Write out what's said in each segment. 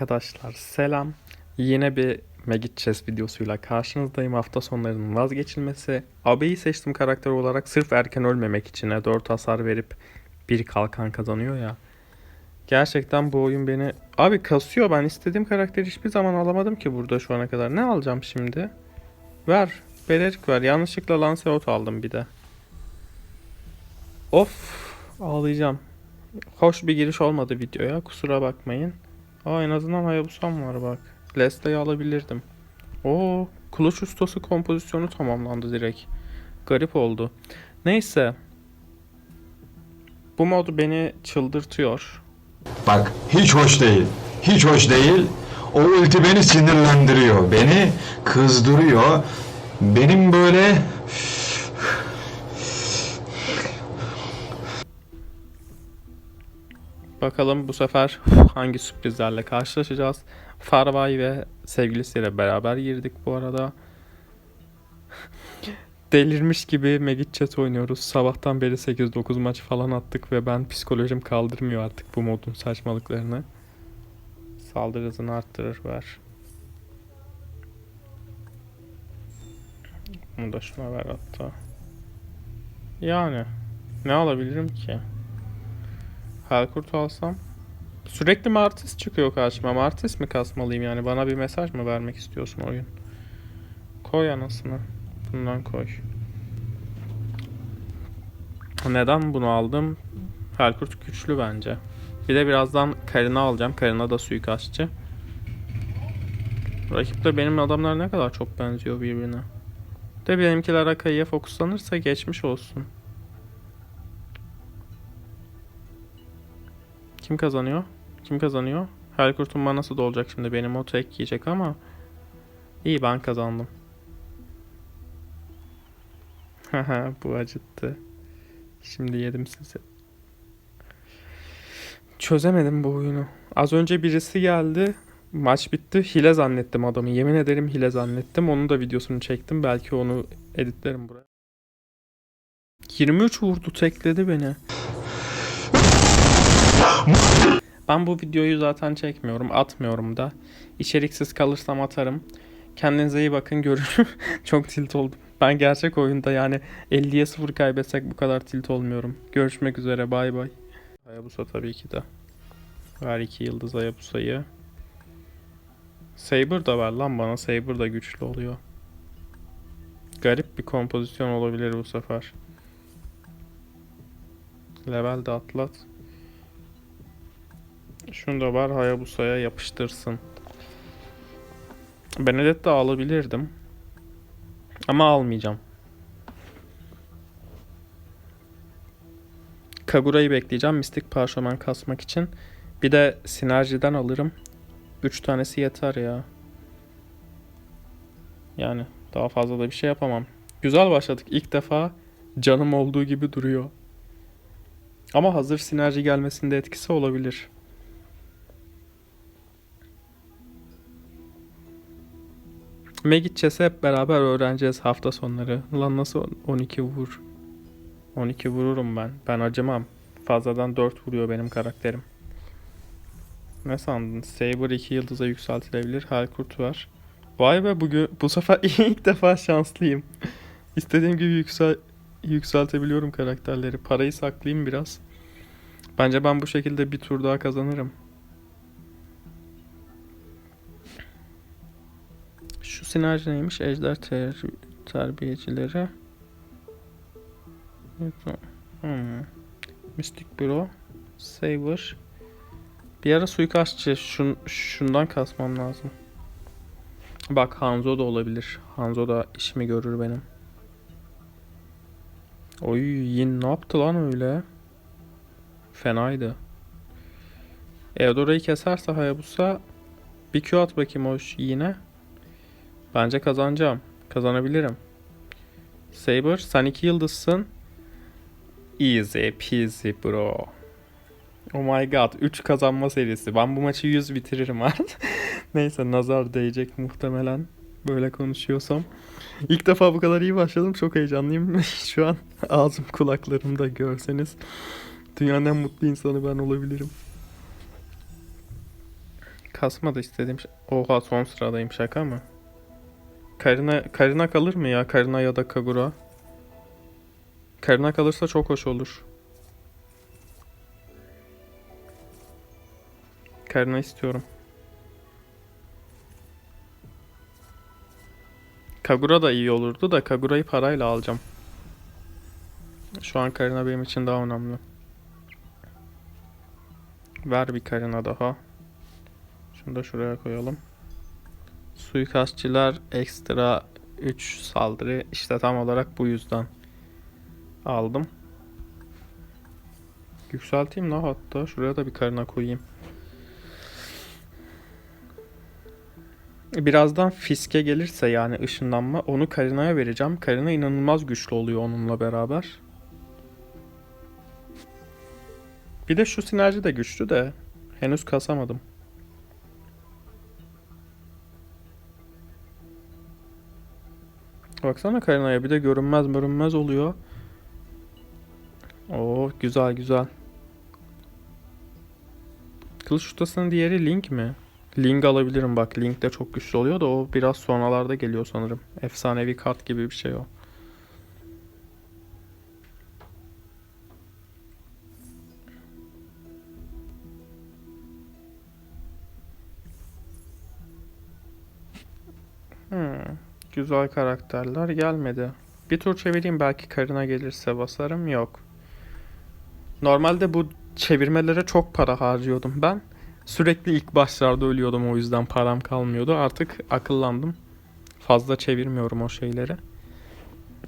Arkadaşlar selam. Yine bir Magic Chess videosuyla karşınızdayım. Hafta sonlarının vazgeçilmesi. Abeyi seçtim karakter olarak sırf erken ölmemek için. 4 hasar verip bir kalkan kazanıyor ya. Gerçekten bu oyun beni... Abi kasıyor ben istediğim karakteri hiçbir zaman alamadım ki burada şu ana kadar. Ne alacağım şimdi? Ver. Belerik ver. Yanlışlıkla Lancelot aldım bir de. Of. Ağlayacağım. Hoş bir giriş olmadı videoya. Kusura bakmayın. Aa en azından Hayabusa'm var bak. Leslie'yi alabilirdim. Oo, kılıç ustası kompozisyonu tamamlandı direkt. Garip oldu. Neyse. Bu mod beni çıldırtıyor. Bak hiç hoş değil. Hiç hoş değil. O ulti beni sinirlendiriyor. Beni kızdırıyor. Benim böyle Bakalım bu sefer hangi sürprizlerle karşılaşacağız. Farvay ve sevgilisiyle beraber girdik bu arada. Delirmiş gibi Magic Chat oynuyoruz. Sabahtan beri 8-9 maç falan attık ve ben psikolojim kaldırmıyor artık bu modun saçmalıklarını. Saldırı hızını arttırır ver. Bunu da şuna ver hatta. Yani ne alabilirim ki? Helkurt alsam. Sürekli Martis çıkıyor karşıma. Martis mi kasmalıyım yani? Bana bir mesaj mı vermek istiyorsun oyun? Koy anasını. Bundan koy. Neden bunu aldım? Helkurt güçlü bence. Bir de birazdan Karina alacağım. Karina da suikastçı. Rakipte benim adamlar ne kadar çok benziyor birbirine. De benimkiler Akai'ye fokuslanırsa geçmiş olsun. Kim kazanıyor? Kim kazanıyor? Helkurt'un manası da olacak şimdi. Benim o tek yiyecek ama iyi ben kazandım. Haha bu acıttı. Şimdi yedim sizi. Çözemedim bu oyunu. Az önce birisi geldi. Maç bitti. Hile zannettim adamı. Yemin ederim hile zannettim. Onun da videosunu çektim. Belki onu editlerim buraya. 23 vurdu tekledi beni. Ben bu videoyu zaten çekmiyorum, atmıyorum da. İçeriksiz kalırsam atarım. Kendinize iyi bakın, görüşürüz. Çok tilt oldum. Ben gerçek oyunda yani 50'ye 0 kaybetsek bu kadar tilt olmuyorum. Görüşmek üzere, bay bay. Hayabusa tabii ki de. Ver 2 yıldız Hayabusa'yı. Saber da ver lan bana. Saber da güçlü oluyor. Garip bir kompozisyon olabilir bu sefer. Level de atlat. Şunu da var Hayabusa'ya yapıştırsın. Benedetta alabilirdim. Ama almayacağım. Kagura'yı bekleyeceğim mistik parşömen kasmak için. Bir de sinerjiden alırım. 3 tanesi yeter ya. Yani daha fazla da bir şey yapamam. Güzel başladık. İlk defa canım olduğu gibi duruyor. Ama hazır sinerji gelmesinde etkisi olabilir. Magic Chess'i hep beraber öğreneceğiz hafta sonları. Lan nasıl 12 vur? 12 vururum ben. Ben acımam. Fazladan 4 vuruyor benim karakterim. Ne sandın? Saber 2 yıldıza yükseltilebilir. Halkurt var. Vay be bugün bu sefer ilk defa şanslıyım. İstediğim gibi yüksel yükseltebiliyorum karakterleri. Parayı saklayayım biraz. Bence ben bu şekilde bir tur daha kazanırım. Sinerji neymiş? Ejder ter terbiyecileri. Hmm. Mystic Bro. Saber. Bir ara suikastçı. Şun, şundan kasmam lazım. Bak Hanzo da olabilir. Hanzo da işimi görür benim. Oy Yin ne yaptı lan öyle? Fenaydı. Eudora'yı keserse Hayabusa bir Q at bakayım o yine. Bence kazanacağım. Kazanabilirim. Saber sen iki yıldızsın. Easy peasy bro. Oh my god. 3 kazanma serisi. Ben bu maçı 100 bitiririm artık. Neyse nazar değecek muhtemelen. Böyle konuşuyorsam. İlk defa bu kadar iyi başladım. Çok heyecanlıyım. Şu an ağzım kulaklarımda görseniz. Dünyanın en mutlu insanı ben olabilirim. kasmadı istediğim şey. Oha son sıradayım şaka mı? Karina, Karina kalır mı ya? Karina ya da Kagura. Karina kalırsa çok hoş olur. Karina istiyorum. Kagura da iyi olurdu da Kagura'yı parayla alacağım. Şu an Karina benim için daha önemli. Ver bir Karina daha. Şunu da şuraya koyalım. Suikastçılar ekstra 3 saldırı işte tam olarak bu yüzden aldım. Yükselteyim la hatta şuraya da bir karına koyayım. Birazdan fiske gelirse yani ışınlanma onu Karina'ya vereceğim. Karina inanılmaz güçlü oluyor onunla beraber. Bir de şu sinerji de güçlü de henüz kasamadım. Baksana Karina'ya bir de görünmez görünmez oluyor. Oo güzel güzel. Kılıç ustasının diğeri Link mi? Link alabilirim bak. Link de çok güçlü oluyor da o biraz sonralarda geliyor sanırım. Efsanevi kart gibi bir şey o. güzel karakterler gelmedi. Bir tur çevireyim belki karına gelirse basarım yok. Normalde bu çevirmelere çok para harcıyordum ben. Sürekli ilk başlarda ölüyordum o yüzden param kalmıyordu. Artık akıllandım. Fazla çevirmiyorum o şeyleri.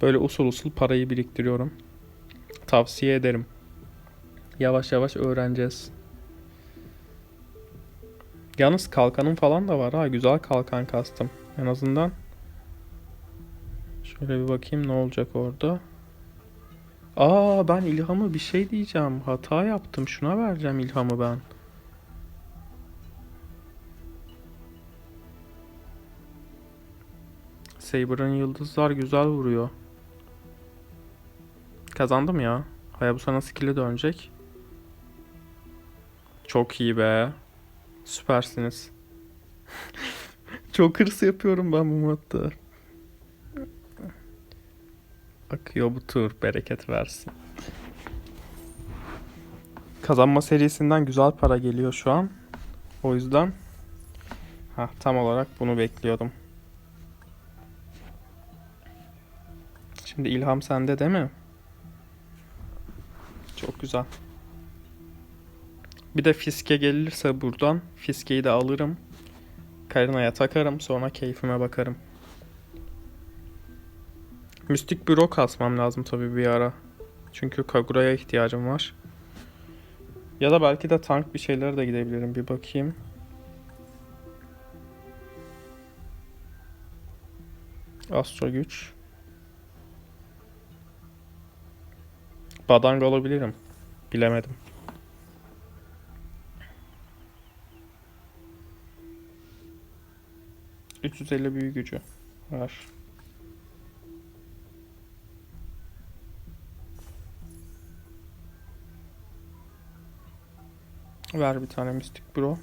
Böyle usul usul parayı biriktiriyorum. Tavsiye ederim. Yavaş yavaş öğreneceğiz. Yalnız kalkanım falan da var ha. Güzel kalkan kastım. En azından. Şöyle bir bakayım ne olacak orada. Aa ben ilhamı bir şey diyeceğim. Hata yaptım. Şuna vereceğim ilhamı ben. Saber'ın yıldızlar güzel vuruyor. Kazandım ya. Hayabusa skill'e dönecek. Çok iyi be. Süpersiniz. Çok hırs yapıyorum ben bu modda. Akıyor bu tur. Bereket versin. Kazanma serisinden güzel para geliyor şu an. O yüzden ha tam olarak bunu bekliyordum. Şimdi ilham sende değil mi? Çok güzel. Bir de fiske gelirse buradan fiskeyi de alırım. Karina'ya takarım sonra keyfime bakarım. Mistik büro kasmam lazım tabii bir ara. Çünkü Kagura'ya ihtiyacım var. Ya da belki de tank bir şeylere de gidebilirim. Bir bakayım. Astro güç. Badanga olabilirim. Bilemedim. ...350 büyü gücü var. Ver bir tane mistik bro.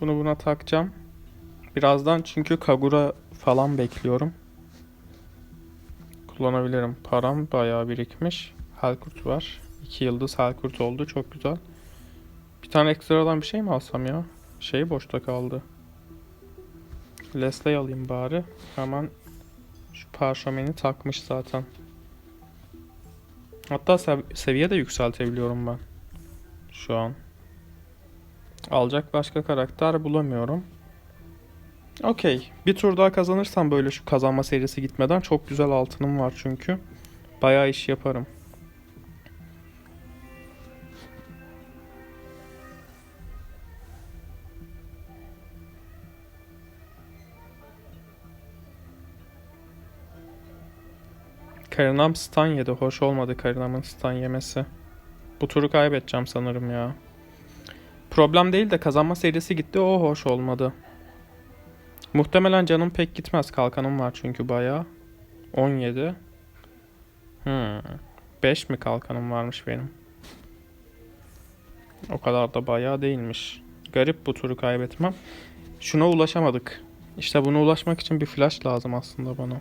Bunu buna takacağım. Birazdan çünkü Kagura falan bekliyorum. Kullanabilirim. Param bayağı birikmiş. Helkurt var. 2 yıldız Helkurt oldu. Çok güzel. Bir tane ekstradan bir şey mi alsam ya? Şey boşta kaldı. Leslie alayım bari. Hemen şu parşömeni takmış zaten. Hatta sev- seviye de yükseltebiliyorum ben. Şu an. Alacak başka karakter bulamıyorum. Okey. Bir tur daha kazanırsam böyle şu kazanma serisi gitmeden çok güzel altınım var çünkü. Bayağı iş yaparım. Karinam stun yedi. Hoş olmadı Karinam'ın stun yemesi. Bu turu kaybedeceğim sanırım ya. Problem değil de kazanma serisi gitti. O hoş olmadı. Muhtemelen canım pek gitmez. Kalkanım var çünkü bayağı. 17. Hmm. 5 mi kalkanım varmış benim? O kadar da bayağı değilmiş. Garip bu turu kaybetmem. Şuna ulaşamadık. İşte buna ulaşmak için bir flash lazım aslında bana.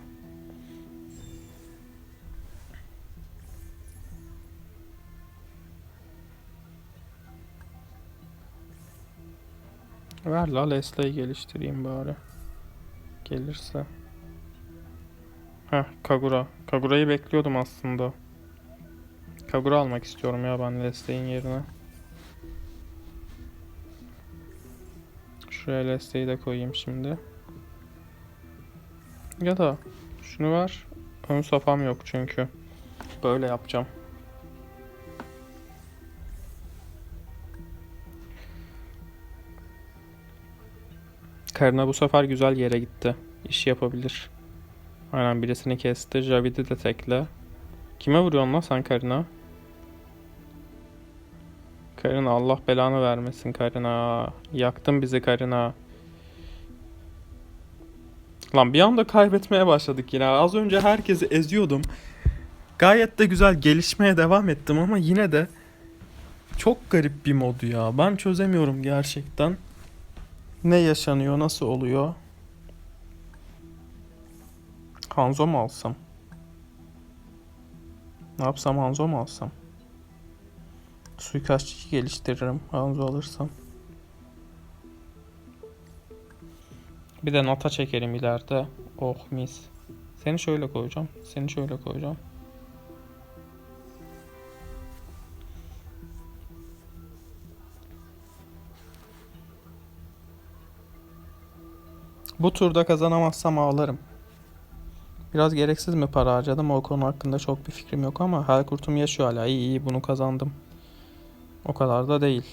Ver la Leslie'yi geliştireyim bari. Gelirse. Heh Kagura. Kagura'yı bekliyordum aslında. Kagura almak istiyorum ya ben Leslie'nin yerine. Şuraya Leslie'yi de koyayım şimdi. Ya da şunu ver. Ön safham yok çünkü. Böyle yapacağım. Karina bu sefer güzel yere gitti. İş yapabilir. Aynen birisini kesti. Javid'i de tekle. Kime vuruyorsun lan sen Karina? Karina Allah belanı vermesin Karina. Yaktın bizi Karina. Lan bir anda kaybetmeye başladık yine. Az önce herkesi eziyordum. Gayet de güzel gelişmeye devam ettim ama yine de çok garip bir modu ya. Ben çözemiyorum gerçekten. Ne yaşanıyor, nasıl oluyor? Hanzo mu alsam? Ne yapsam Hanzo mu alsam? Suikastçıyı geliştiririm Hanzo alırsam. Bir de nota çekerim ileride. Oh mis. Seni şöyle koyacağım. Seni şöyle koyacağım. Bu turda kazanamazsam ağlarım. Biraz gereksiz mi para harcadım o konu hakkında çok bir fikrim yok ama Helkurt'um yaşıyor hala. İyi iyi bunu kazandım. O kadar da değil.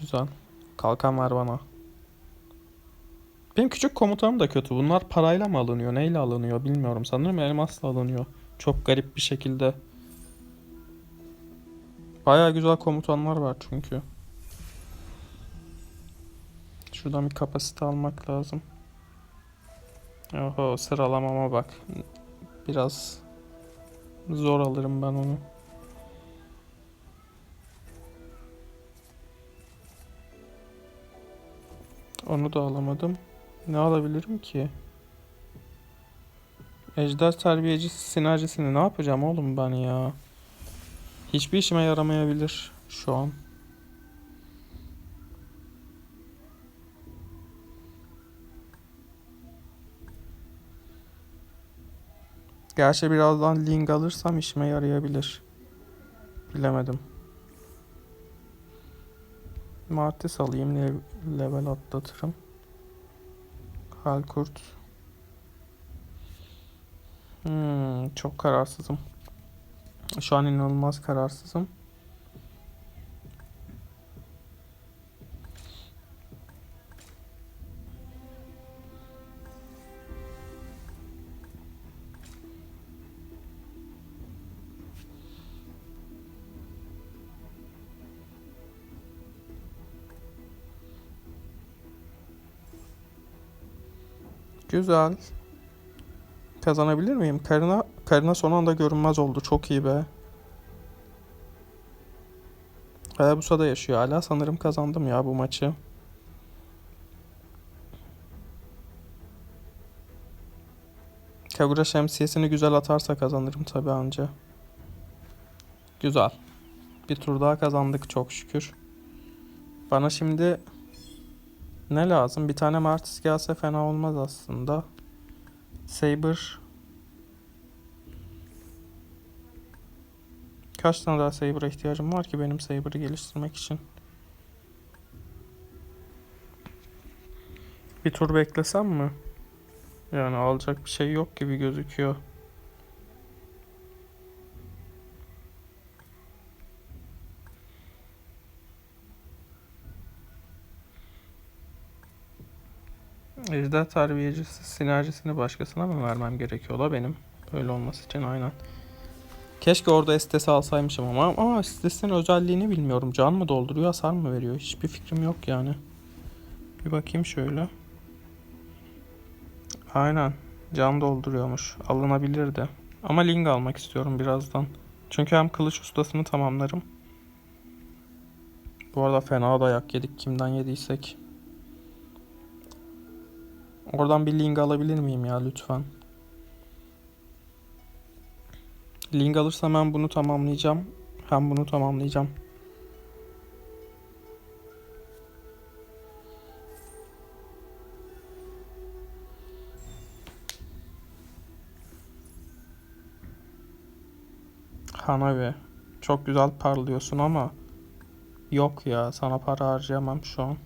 Güzel. Kalkan ver bana. Benim küçük komutanım da kötü. Bunlar parayla mı alınıyor? Neyle alınıyor bilmiyorum. Sanırım elmasla alınıyor. Çok garip bir şekilde. Baya güzel komutanlar var çünkü. Şuradan bir kapasite almak lazım. Oho sıralamama bak. Biraz zor alırım ben onu. Onu da alamadım. Ne alabilirim ki? Ejder terbiyecisi sinerjisini ne yapacağım oğlum ben ya? Hiçbir işime yaramayabilir şu an. Gerçi birazdan Ling alırsam işime yarayabilir. Bilemedim. Martis alayım le- level atlatırım. Halkurt. Hmm, çok kararsızım. Şu an inanılmaz kararsızım. Güzel. Kazanabilir miyim? Karina, Karina son anda görünmez oldu. Çok iyi be. Hayabusa da yaşıyor hala. Sanırım kazandım ya bu maçı. Kagura şemsiyesini güzel atarsa kazanırım tabi anca. Güzel. Bir tur daha kazandık çok şükür. Bana şimdi ne lazım? Bir tane Martis gelse fena olmaz aslında. Saber. Kaç tane daha Saber'a ihtiyacım var ki benim Saber'ı geliştirmek için? Bir tur beklesem mi? Yani alacak bir şey yok gibi gözüküyor. Ejder terbiyecisi sinerjisini başkasına mı vermem gerekiyor da benim? Böyle olması için aynen. Keşke orada estesi alsaymışım ama ama estesin özelliğini bilmiyorum. Can mı dolduruyor, hasar mı veriyor? Hiçbir fikrim yok yani. Bir bakayım şöyle. Aynen. Can dolduruyormuş. Alınabilirdi. Ama Ling almak istiyorum birazdan. Çünkü hem kılıç ustasını tamamlarım. Bu arada fena dayak yedik kimden yediysek. Oradan bir link alabilir miyim ya lütfen? Link alırsam ben bunu tamamlayacağım. Hem bunu tamamlayacağım. Hanabi. Çok güzel parlıyorsun ama yok ya sana para harcayamam şu an.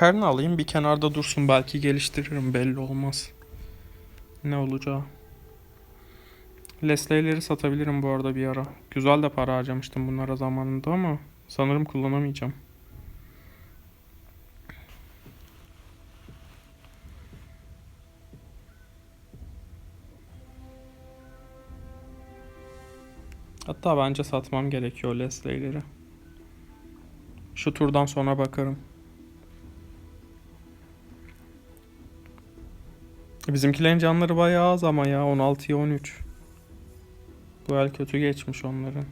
Karını alayım bir kenarda dursun belki geliştiririm belli olmaz. Ne olacağı. Leslie'leri satabilirim bu arada bir ara. Güzel de para harcamıştım bunlara zamanında ama sanırım kullanamayacağım. Hatta bence satmam gerekiyor Leslie'leri. Şu turdan sonra bakarım. Bizimkilerin canları bayağı az ama ya 16'ya 13. Bu el kötü geçmiş onların.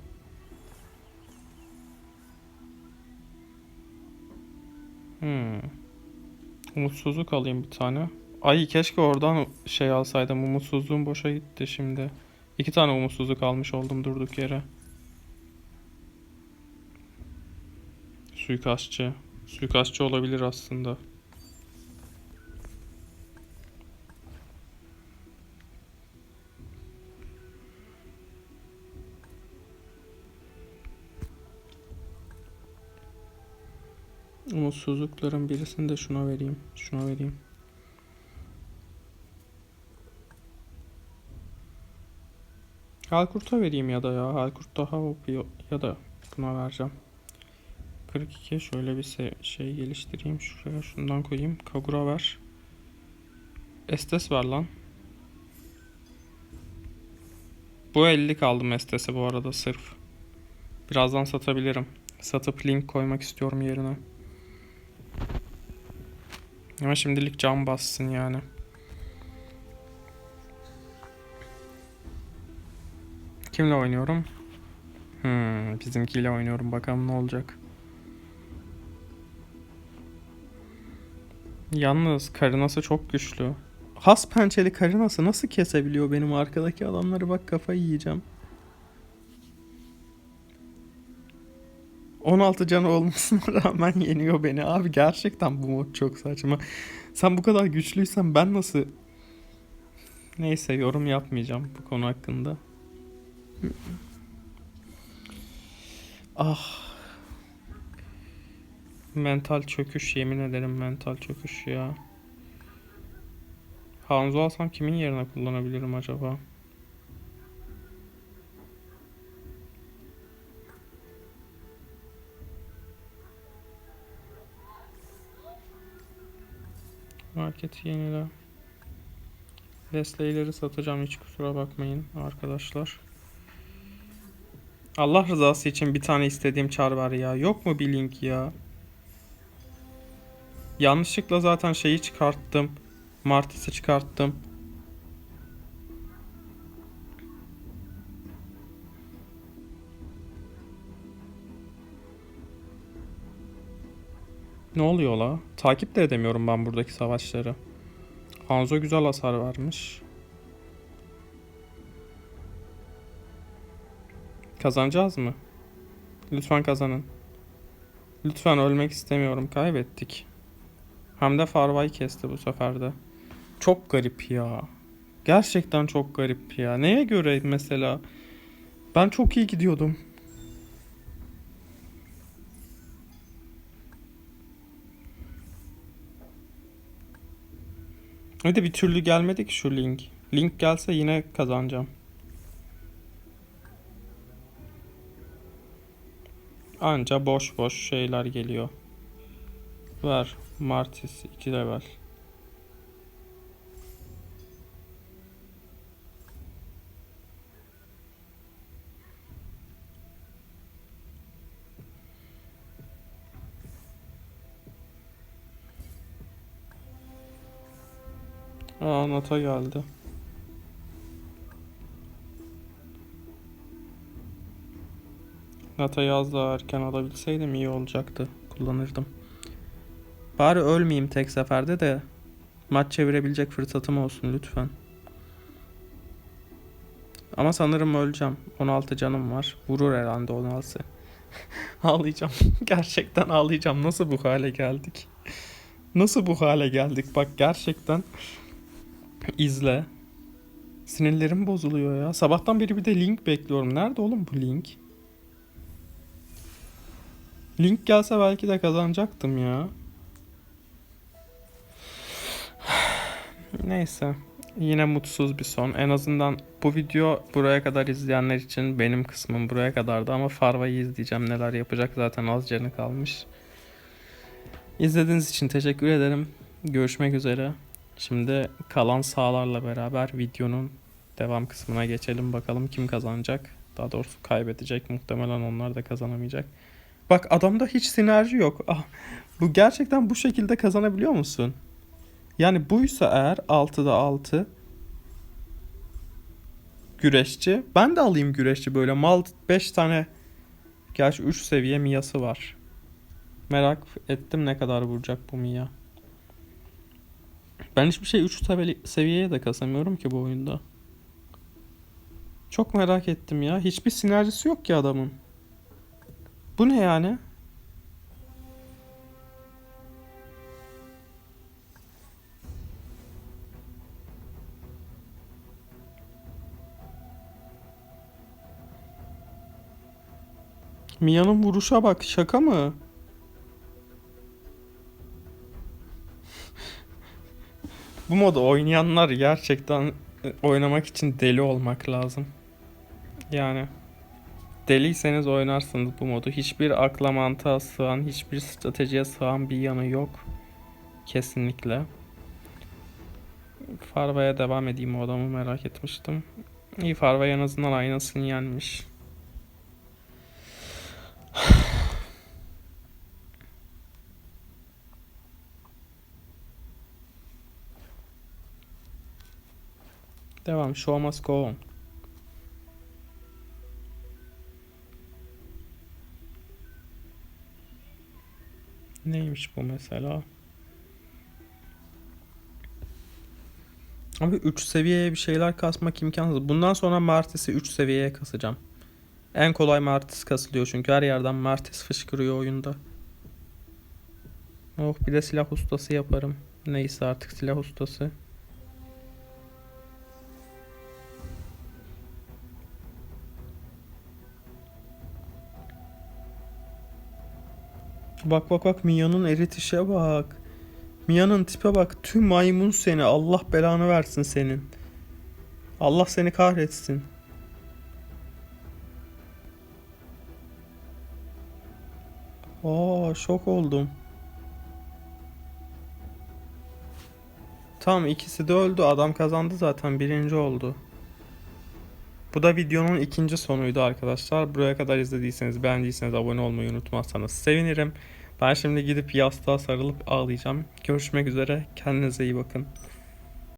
Hmm. Umutsuzluk alayım bir tane. Ay keşke oradan şey alsaydım. Umutsuzluğum boşa gitti şimdi. İki tane umutsuzluk almış oldum durduk yere. Suikastçı. Suikastçı olabilir aslında. Umutsuzlukların birisini de şuna vereyim. Şuna vereyim. Halkurt'a vereyim ya da ya. Halkurt daha OP ya da buna vereceğim. 42 şöyle bir şey geliştireyim. Şuraya şundan koyayım. Kagura ver. Estes ver lan. Bu 50 kaldım Estes'e bu arada sırf. Birazdan satabilirim. Satıp link koymak istiyorum yerine. Ama şimdilik cam bassın yani. Kimle oynuyorum? Hmm, bizimkiyle oynuyorum. Bakalım ne olacak. Yalnız Karinası çok güçlü. Has pençeli Karinası nasıl kesebiliyor benim arkadaki adamları bak kafayı yiyeceğim. 16 canı olmasına rağmen yeniyor beni. Abi gerçekten bu mod çok saçma. Sen bu kadar güçlüysen ben nasıl... Neyse yorum yapmayacağım bu konu hakkında. Ah. Mental çöküş yemin ederim mental çöküş ya. Hanzo alsam kimin yerine kullanabilirim acaba? Marketi yenile. Leslie'leri satacağım hiç kusura bakmayın arkadaşlar. Allah rızası için bir tane istediğim çar var ya. Yok mu bir link ya? Yanlışlıkla zaten şeyi çıkarttım. Martis'i çıkarttım. Ne oluyor la? Takip de edemiyorum ben buradaki savaşları. Hanzo güzel hasar vermiş. Kazanacağız mı? Lütfen kazanın. Lütfen ölmek istemiyorum. Kaybettik. Hem de Farvay kesti bu sefer de. Çok garip ya. Gerçekten çok garip ya. Neye göre mesela? Ben çok iyi gidiyordum. Hadi bir türlü gelmedi ki şu link. Link gelse yine kazanacağım. Anca boş boş şeyler geliyor. Ver. Martis 2 level. Aa nota geldi. Nata'yı az daha erken alabilseydim iyi olacaktı. Kullanırdım. Bari ölmeyeyim tek seferde de maç çevirebilecek fırsatım olsun lütfen. Ama sanırım öleceğim. 16 canım var. Vurur herhalde 16. ağlayacağım. Gerçekten ağlayacağım. Nasıl bu hale geldik? Nasıl bu hale geldik? Bak gerçekten izle. Sinirlerim bozuluyor ya. Sabahtan beri bir de link bekliyorum. Nerede oğlum bu link? Link gelse belki de kazanacaktım ya. Neyse. Yine mutsuz bir son. En azından bu video buraya kadar izleyenler için benim kısmım buraya kadardı ama Farva'yı izleyeceğim. Neler yapacak zaten az canı kalmış. İzlediğiniz için teşekkür ederim. Görüşmek üzere. Şimdi kalan sahalarla beraber videonun devam kısmına geçelim. Bakalım kim kazanacak. Daha doğrusu kaybedecek. Muhtemelen onlar da kazanamayacak. Bak adamda hiç sinerji yok. Ah, bu gerçekten bu şekilde kazanabiliyor musun? Yani buysa eğer 6'da 6 güreşçi. Ben de alayım güreşçi böyle mal 5 tane gerçi 3 seviye miyası var. Merak ettim ne kadar vuracak bu miya. Ben hiçbir şey 3 seviyeye de kasamıyorum ki bu oyunda. Çok merak ettim ya. Hiçbir sinerjisi yok ki adamın. Bu ne yani? Mia'nın vuruşa bak şaka mı? Bu modu oynayanlar gerçekten e, oynamak için deli olmak lazım. Yani deliyseniz oynarsınız bu modu. Hiçbir akla mantığa sığan, hiçbir stratejiye sığan bir yanı yok. Kesinlikle. Farva'ya devam edeyim o adamı merak etmiştim. İyi Farva en azından aynasını yenmiş. Devam. Show must go on. Neymiş bu mesela? Abi 3 seviyeye bir şeyler kasmak imkansız. Bundan sonra Martis'i 3 seviyeye kasacağım. En kolay Martis kasılıyor çünkü her yerden Martis fışkırıyor oyunda. Oh bir de silah ustası yaparım. Neyse artık silah ustası. Bak bak bak Mia'nın eritişe bak. Mia'nın tipe bak. Tüm maymun seni. Allah belanı versin senin. Allah seni kahretsin. Aa şok oldum. Tamam ikisi de öldü. Adam kazandı zaten. Birinci oldu. Bu da videonun ikinci sonuydu arkadaşlar. Buraya kadar izlediyseniz, beğendiyseniz abone olmayı unutmazsanız sevinirim. Ben şimdi gidip yastığa sarılıp ağlayacağım. Görüşmek üzere. Kendinize iyi bakın.